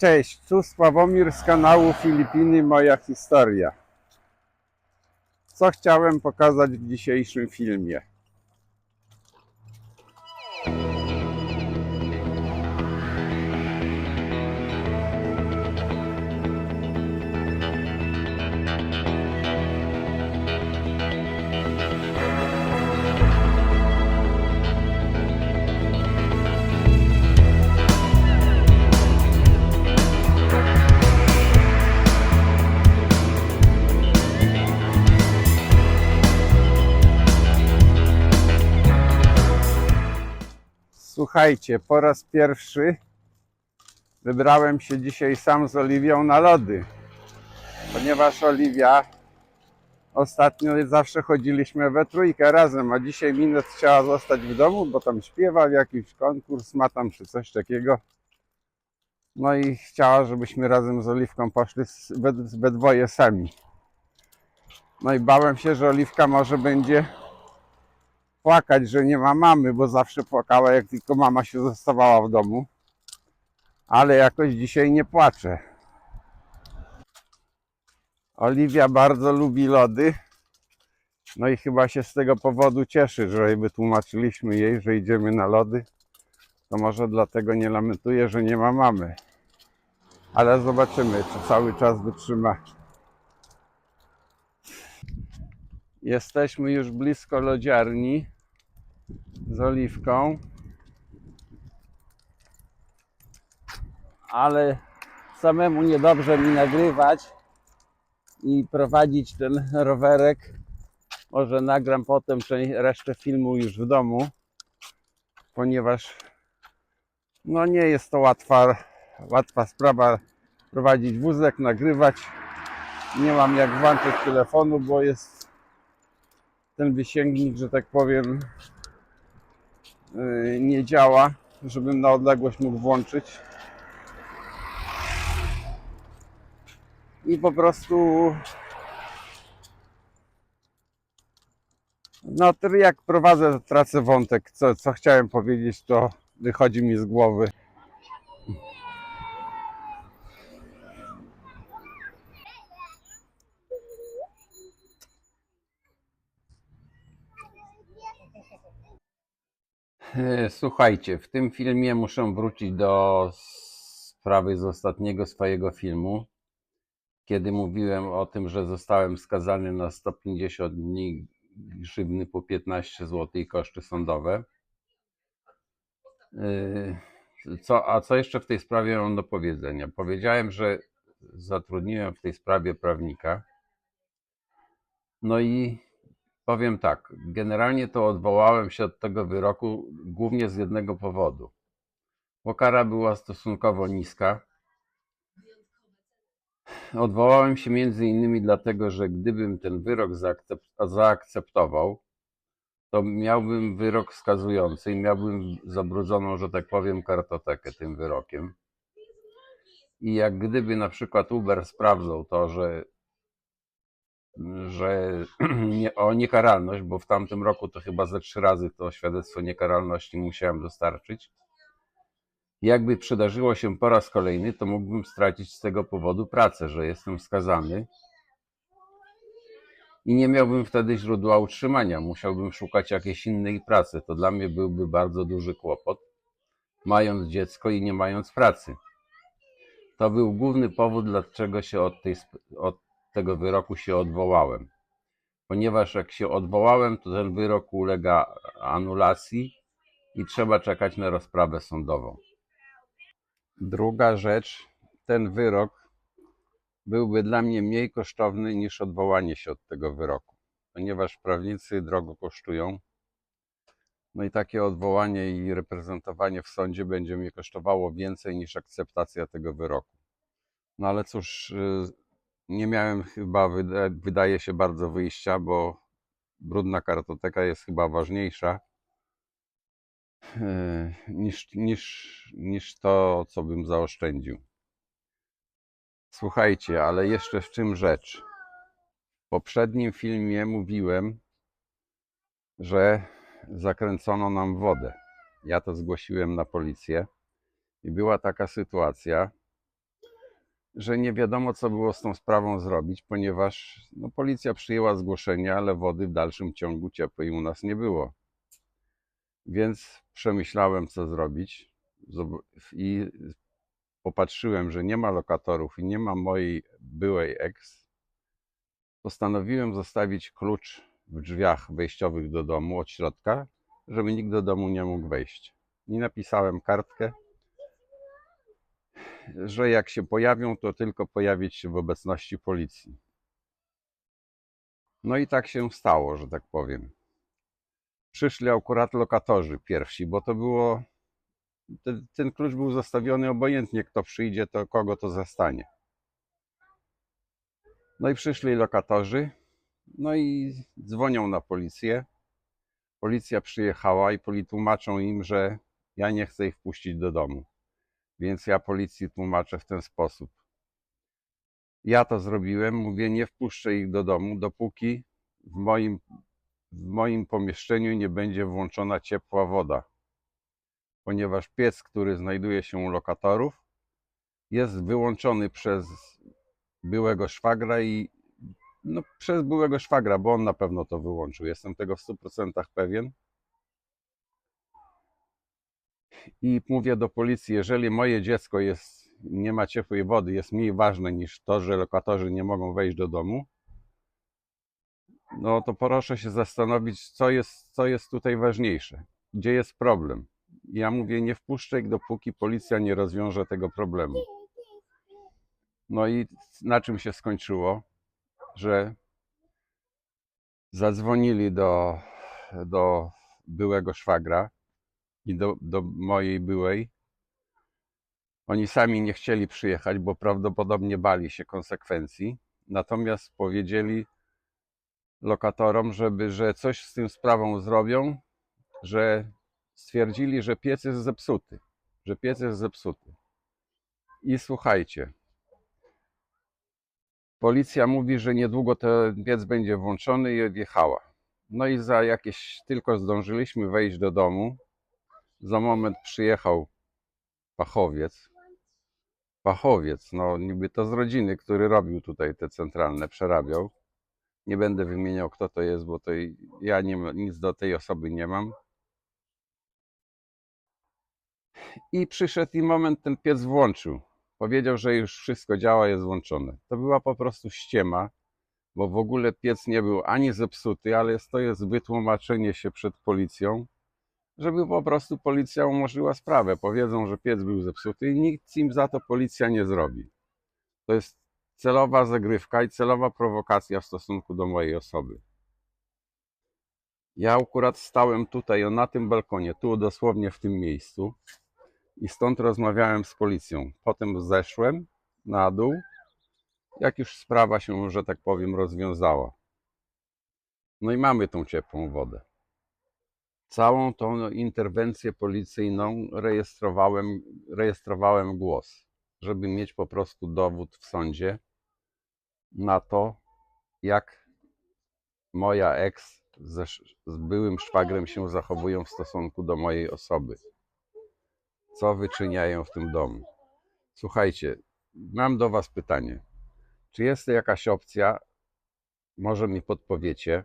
Cześć, tu Sławomir z kanału Filipiny Moja Historia. Co chciałem pokazać w dzisiejszym filmie? Słuchajcie, po raz pierwszy wybrałem się dzisiaj sam z Oliwią na lody, ponieważ Oliwia ostatnio zawsze chodziliśmy we trójkę razem, a dzisiaj Minet chciała zostać w domu, bo tam śpiewa w jakiś konkurs, ma tam czy coś takiego. No i chciała, żebyśmy razem z Oliwką poszli we, we dwoje sami. No i bałem się, że Oliwka może będzie płakać, że nie ma mamy, bo zawsze płakała, jak tylko mama się zostawała w domu. Ale jakoś dzisiaj nie płacze. Oliwia bardzo lubi lody. No i chyba się z tego powodu cieszy, że wytłumaczyliśmy jej, że idziemy na lody. To może dlatego nie lamentuje, że nie ma mamy. Ale zobaczymy, czy cały czas wytrzyma. Jesteśmy już blisko lodziarni z oliwką. Ale samemu niedobrze mi nagrywać i prowadzić ten rowerek. Może nagram potem resztę filmu już w domu, ponieważ no nie jest to łatwa, łatwa sprawa prowadzić wózek, nagrywać. Nie mam jak włączyć telefonu, bo jest ten wysięgnik, że tak powiem, yy, nie działa, żebym na odległość mógł włączyć. I po prostu no jak prowadzę, tracę wątek. Co, co chciałem powiedzieć, to wychodzi mi z głowy. Słuchajcie, w tym filmie muszę wrócić do sprawy z ostatniego swojego filmu, kiedy mówiłem o tym, że zostałem skazany na 150 dni grzywny po 15 zł i koszty sądowe. E, Co, a co jeszcze w tej sprawie mam do powiedzenia? Powiedziałem, że zatrudniłem w tej sprawie prawnika. No i Powiem tak, generalnie to odwołałem się od tego wyroku głównie z jednego powodu. Bo kara była stosunkowo niska. Odwołałem się między innymi dlatego, że gdybym ten wyrok zaakcep- zaakceptował, to miałbym wyrok skazujący i miałbym zabrudzoną, że tak powiem, kartotekę tym wyrokiem. I jak gdyby na przykład Uber sprawdzał to, że że nie, o niekaralność, bo w tamtym roku to chyba ze trzy razy to świadectwo niekaralności musiałem dostarczyć. Jakby przydarzyło się po raz kolejny, to mógłbym stracić z tego powodu pracę, że jestem skazany i nie miałbym wtedy źródła utrzymania. Musiałbym szukać jakiejś innej pracy. To dla mnie byłby bardzo duży kłopot, mając dziecko i nie mając pracy. To był główny powód, dlaczego się od, tej, od tego wyroku się odwołałem. Ponieważ jak się odwołałem, to ten wyrok ulega anulacji i trzeba czekać na rozprawę sądową. Druga rzecz, ten wyrok byłby dla mnie mniej kosztowny niż odwołanie się od tego wyroku, ponieważ prawnicy drogo kosztują. No i takie odwołanie i reprezentowanie w sądzie będzie mnie kosztowało więcej niż akceptacja tego wyroku. No ale cóż, y, nie miałem chyba, wyda- wydaje się, bardzo wyjścia, bo brudna kartoteka jest chyba ważniejsza e, niż, niż, niż to, co bym zaoszczędził. Słuchajcie, ale jeszcze w czym rzecz? W poprzednim filmie mówiłem, że zakręcono nam wodę. Ja to zgłosiłem na policję i była taka sytuacja, że nie wiadomo, co było z tą sprawą zrobić, ponieważ no, policja przyjęła zgłoszenie, ale wody w dalszym ciągu ciepłej u nas nie było. Więc przemyślałem, co zrobić i popatrzyłem, że nie ma lokatorów i nie ma mojej byłej ex. Postanowiłem zostawić klucz w drzwiach wejściowych do domu od środka, żeby nikt do domu nie mógł wejść. I napisałem kartkę, że jak się pojawią, to tylko pojawić się w obecności policji. No i tak się stało, że tak powiem. Przyszli akurat lokatorzy pierwsi, bo to było. Ten, ten klucz był zostawiony obojętnie, kto przyjdzie, to kogo to zastanie. No i przyszli lokatorzy, no i dzwonią na policję. Policja przyjechała i tłumaczą im, że ja nie chcę ich wpuścić do domu. Więc ja policji tłumaczę w ten sposób. Ja to zrobiłem, mówię, nie wpuszczę ich do domu, dopóki w moim, w moim pomieszczeniu nie będzie włączona ciepła woda. Ponieważ piec, który znajduje się u lokatorów, jest wyłączony przez byłego szwagra i no, przez byłego szwagra, bo on na pewno to wyłączył. Jestem tego w 100% pewien. I mówię do policji, jeżeli moje dziecko jest, nie ma ciepłej wody, jest mniej ważne niż to, że lokatorzy nie mogą wejść do domu, no to proszę się zastanowić, co jest, co jest tutaj ważniejsze, gdzie jest problem. Ja mówię, nie wpuszczę ich, dopóki policja nie rozwiąże tego problemu. No i na czym się skończyło? Że zadzwonili do, do byłego szwagra, i do, do mojej byłej. Oni sami nie chcieli przyjechać, bo prawdopodobnie bali się konsekwencji. Natomiast powiedzieli lokatorom, żeby, że coś z tym sprawą zrobią, że stwierdzili, że piec jest zepsuty, że piec jest zepsuty. I słuchajcie, policja mówi, że niedługo ten piec będzie włączony i odjechała. No i za jakieś, tylko zdążyliśmy wejść do domu, za moment przyjechał fachowiec. Fachowiec, no niby to z rodziny, który robił tutaj te centralne, przerabiał. Nie będę wymieniał, kto to jest, bo to ja nie, nic do tej osoby nie mam. I przyszedł i moment ten piec włączył. Powiedział, że już wszystko działa, jest włączone. To była po prostu ściema, bo w ogóle piec nie był ani zepsuty, ale to jest wytłumaczenie się przed policją, żeby po prostu policja umorzyła sprawę. Powiedzą, że piec był zepsuty i nikt im za to policja nie zrobi. To jest celowa zagrywka i celowa prowokacja w stosunku do mojej osoby. Ja akurat stałem tutaj, na tym balkonie, tu dosłownie w tym miejscu i stąd rozmawiałem z policją. Potem zeszłem na dół, jak już sprawa się, że tak powiem, rozwiązała. No i mamy tą ciepłą wodę. Całą tą interwencję policyjną rejestrowałem, rejestrowałem głos, żeby mieć po prostu dowód w sądzie na to, jak moja ex ze, z byłym szwagrem się zachowują w stosunku do mojej osoby. Co wyczyniają w tym domu. Słuchajcie, mam do Was pytanie. Czy jest jakaś opcja, może mi podpowiecie,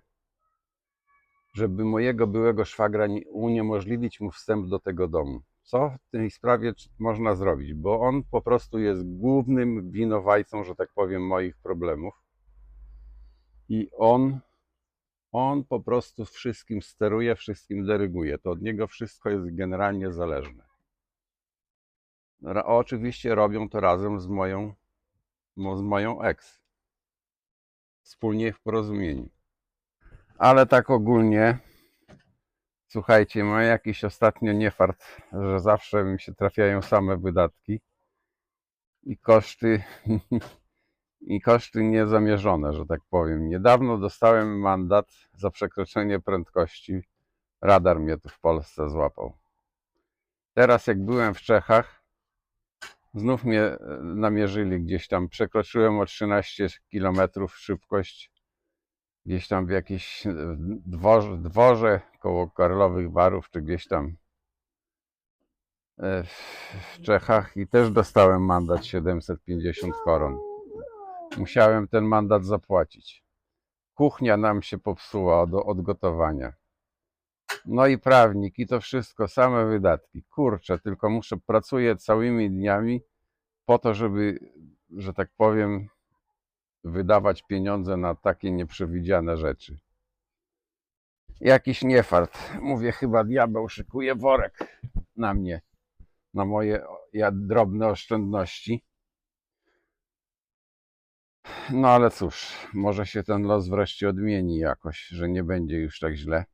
żeby mojego byłego szwagra nie- uniemożliwić mu wstęp do tego domu. Co w tej sprawie można zrobić? Bo on po prostu jest głównym winowajcą, że tak powiem, moich problemów. I on, on po prostu wszystkim steruje, wszystkim dyryguje. To od niego wszystko jest generalnie zależne. Oczywiście robią to razem z moją, mo- z moją ex. Wspólnie w porozumieniu. Ale tak ogólnie, słuchajcie, mam jakiś ostatnio niefart, że zawsze mi się trafiają same wydatki i koszty, i koszty niezamierzone, że tak powiem. Niedawno dostałem mandat za przekroczenie prędkości. Radar mnie tu w Polsce złapał. Teraz jak byłem w Czechach, znów mnie e, namierzyli gdzieś tam. Przekroczyłem o 13 km szybkość gdzieś tam w jakieś e, dworze, dworze koło Karlowych Barów, czy gdzieś tam e, w Czechach i też dostałem mandat 750 koron. Musiałem ten mandat zapłacić. Kuchnia nam się popsuła do odgotowania. No i prawnik i to wszystko, same wydatki. Kurczę, tylko muszę, pracuję całymi dniami po to, żeby, że tak powiem, wydawać pieniądze na takie nieprzewidziane rzeczy. Jakiś niefart. Mówię, chyba diabeł szykuje worek na mnie, na moje ja, drobne oszczędności. No ale cóż, może się ten los wreszcie odmieni jakoś, że nie będzie już tak źle.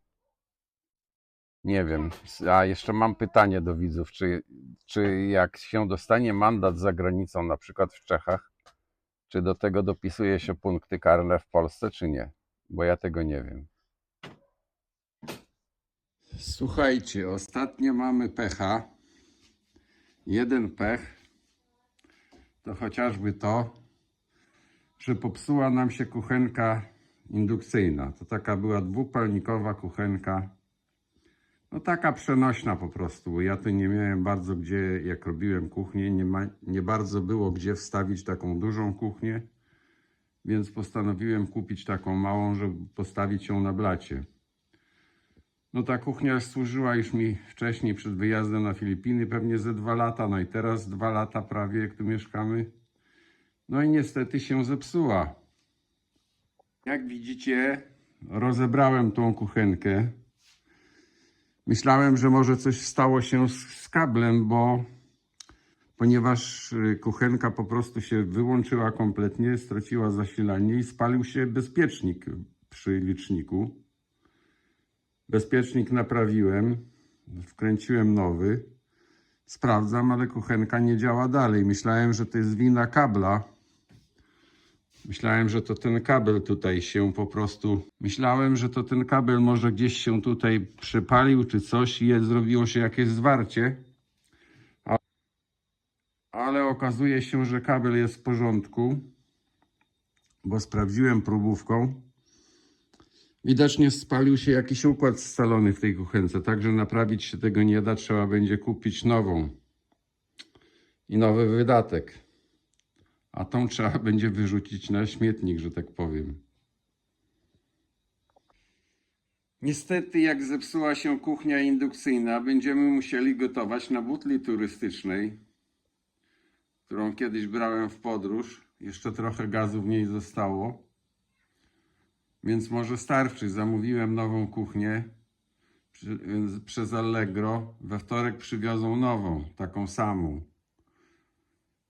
Nie wiem. A jeszcze mam pytanie do widzów, czy, czy jak się dostanie mandat za granicą, na przykład w Czechach, czy do tego dopisuje się punkty karne w Polsce, czy nie? Bo ja tego nie wiem. Słuchajcie, ostatnio mamy pecha. Jeden pech to chociażby to, że popsuła nam się kuchenka indukcyjna. To taka była dwupalnikowa kuchenka. No taka przenośna po prostu, ja tu nie miałem bardzo gdzie, jak robiłem kuchnię, nie, ma, nie bardzo było gdzie wstawić taką dużą kuchnię, więc postanowiłem kupić taką małą, żeby postawić ją na blacie. No ta kuchnia służyła już mi wcześniej przed wyjazdem na Filipiny, pewnie ze dwa lata, no i teraz dwa lata prawie jak tu mieszkamy. No i niestety się zepsuła. Jak widzicie, rozebrałem tą kuchenkę. Myślałem, że może coś stało się z, z kablem, bo ponieważ y, kuchenka po prostu się wyłączyła kompletnie, straciła zasilanie i spalił się bezpiecznik przy liczniku. Bezpiecznik naprawiłem, wkręciłem nowy. Sprawdzam, ale kuchenka nie działa dalej. Myślałem, że to jest wina kabla. Myślałem, że to ten kabel tutaj się po prostu. Myślałem, że to ten kabel może gdzieś się tutaj przypalił czy coś i zrobiło się jakieś zwarcie. Ale okazuje się, że kabel jest w porządku, bo sprawdziłem próbówką. Widocznie spalił się jakiś układ scalony w tej kuchence, także naprawić się tego nie da, trzeba będzie kupić nową. I nowy wydatek. A tą trzeba będzie wyrzucić na śmietnik, że tak powiem. Niestety, jak zepsuła się kuchnia indukcyjna, będziemy musieli gotować na butli turystycznej, którą kiedyś brałem w podróż. Jeszcze trochę gazu w niej zostało. Więc może starczy. Zamówiłem nową kuchnię przez Allegro. We wtorek przywiozą nową, taką samą.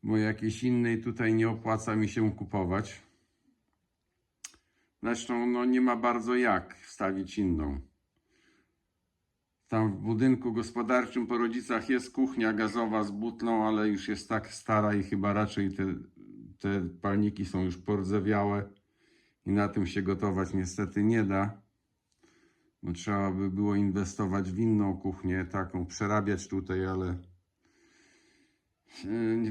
Bo jakiejś innej tutaj nie opłaca mi się kupować. Zresztą no, nie ma bardzo jak wstawić inną. Tam w budynku gospodarczym po rodzicach jest kuchnia gazowa z butlą, ale już jest tak stara i chyba raczej te, te palniki są już pordzewiałe i na tym się gotować niestety nie da. Bo trzeba by było inwestować w inną kuchnię, taką przerabiać tutaj, ale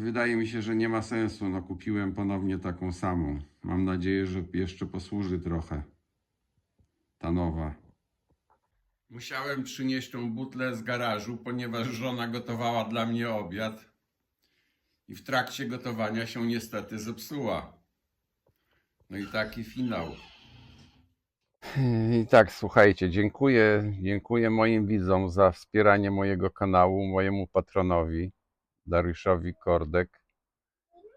wydaje mi się, że nie ma sensu. No, kupiłem ponownie taką samą. Mam nadzieję, że jeszcze posłuży trochę ta nowa. Musiałem przynieść tą butlę z garażu, ponieważ żona gotowała dla mnie obiad i w trakcie gotowania się niestety zepsuła. No i taki finał. I tak, słuchajcie, dziękuję, dziękuję moim widzom za wspieranie mojego kanału, mojemu patronowi, Dariuszowi Kordek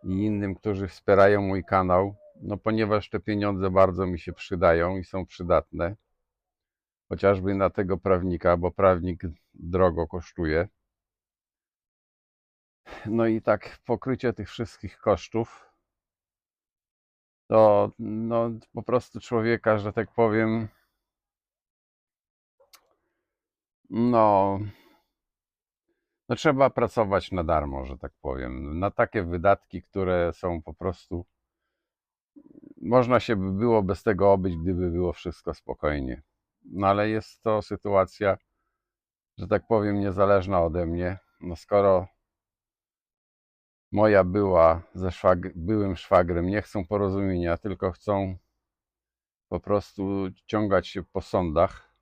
i innym, którzy wspierają mój kanał, no ponieważ te pieniądze bardzo mi się przydają i są przydatne. Chociażby na tego prawnika, bo prawnik drogo kosztuje. No i tak, pokrycie tych wszystkich kosztów to no, po prostu człowieka, że tak powiem, no, no trzeba pracować na darmo, że tak powiem, na takie wydatki, które są po prostu, można się by było bez tego obyć, gdyby było wszystko spokojnie. No ale jest to sytuacja, że tak powiem, niezależna ode mnie. No skoro moja była ze szwag- byłym szwagrem nie chcą porozumienia, tylko chcą po prostu ciągać się po sądach,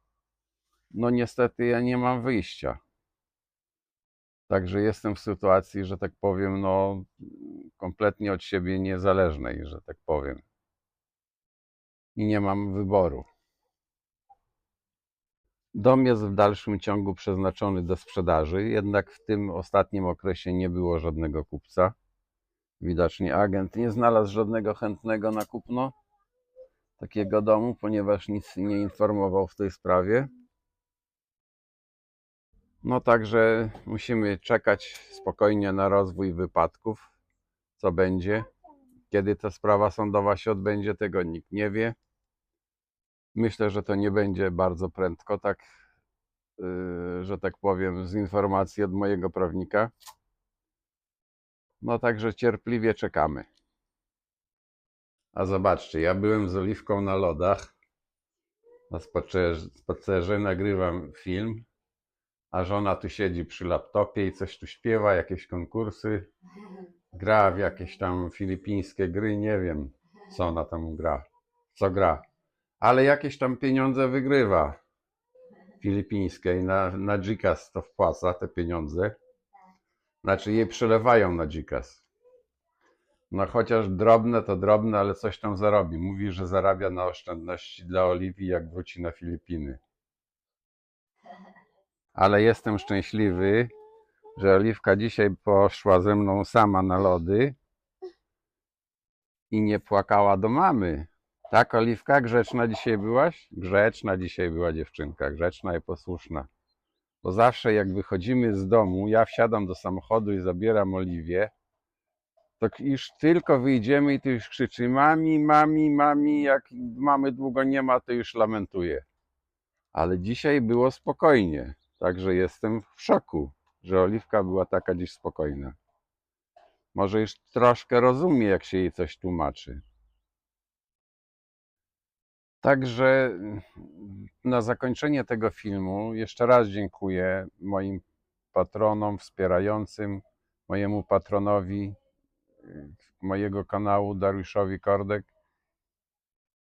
no niestety ja nie mam wyjścia. Także jestem w sytuacji, że tak powiem, no kompletnie od siebie niezależnej, że tak powiem. I nie mam wyboru. Dom jest w dalszym ciągu przeznaczony do sprzedaży, jednak w tym ostatnim okresie nie było żadnego kupca. Widocznie agent nie znalazł żadnego chętnego na kupno takiego domu, ponieważ nic nie informował w tej sprawie. No także musimy czekać spokojnie na rozwój wypadków, co będzie. Kiedy ta sprawa sądowa się odbędzie, tego nikt nie wie. Myślę, że to nie będzie bardzo prędko, tak, yy, że tak powiem, z informacji od mojego prawnika. No także cierpliwie czekamy. A zobaczcie, ja byłem z oliwką na lodach, na spacerze, spacerze nagrywam film, a żona tu siedzi przy laptopie i coś tu śpiewa, jakieś konkursy, gra w jakieś tam filipińskie gry, nie wiem, co ona tam gra, co gra, ale jakieś tam pieniądze wygrywa filipińskie i na, na Gcash to wpłaca te pieniądze, znaczy jej przelewają na Gcash. No chociaż drobne to drobne, ale coś tam zarobi. Mówi, że zarabia na oszczędności dla Oliwii, jak wróci na Filipiny. Ale jestem szczęśliwy, że Oliwka dzisiaj poszła ze mną sama na lody i nie płakała do mamy. Tak, Oliwka, grzeczna dzisiaj byłaś? Grzeczna dzisiaj była dziewczynka, grzeczna i posłuszna. Bo zawsze jak wychodzimy z domu, ja wsiadam do samochodu i zabieram Oliwię, to już tylko wyjdziemy i to już krzyczy mami, mami, mami, jak mamy długo nie ma, to już lamentuje. Ale dzisiaj było spokojnie, także jestem w szoku, że Oliwka była taka dziś spokojna. Może już troszkę rozumie, jak się jej coś tłumaczy. Także mm, na zakończenie tego filmu jeszcze raz dziękuję moim patronom wspierającym, mojemu patronowi y, mojego kanału Dariuszowi Kordek.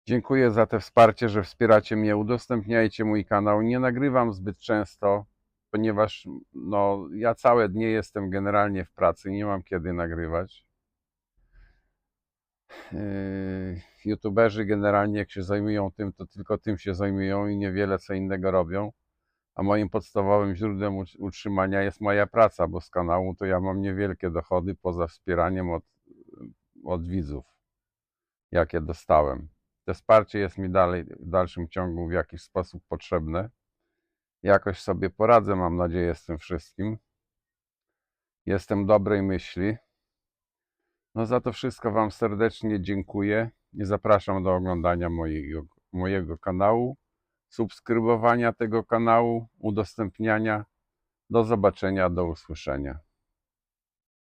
Dziękuję za te wsparcie, że wspieracie mnie, udostępniajcie mój kanał. Nie nagrywam zbyt często, ponieważ no, ja całe dnie jestem generalnie w pracy, nie mam kiedy nagrywać. Yy, YouTuberzy generalnie jak się zajmują tym, to tylko tym się zajmują i niewiele co innego robią. A moim podstawowym źródłem ut- utrzymania jest moja praca, bo z kanału to ja mam niewielkie dochody poza wspieraniem od, od widzów, jakie dostałem. To wsparcie jest mi dalej, w dalszym ciągu w jakiś sposób potrzebne. Jakoś sobie poradzę, mam nadzieję, z tym wszystkim. Jestem dobrej myśli. No za to wszystko Wam serdecznie dziękuję i zapraszam do oglądania mojego, mojego kanału, subskrybowania tego kanału, udostępniania. Do zobaczenia, do usłyszenia.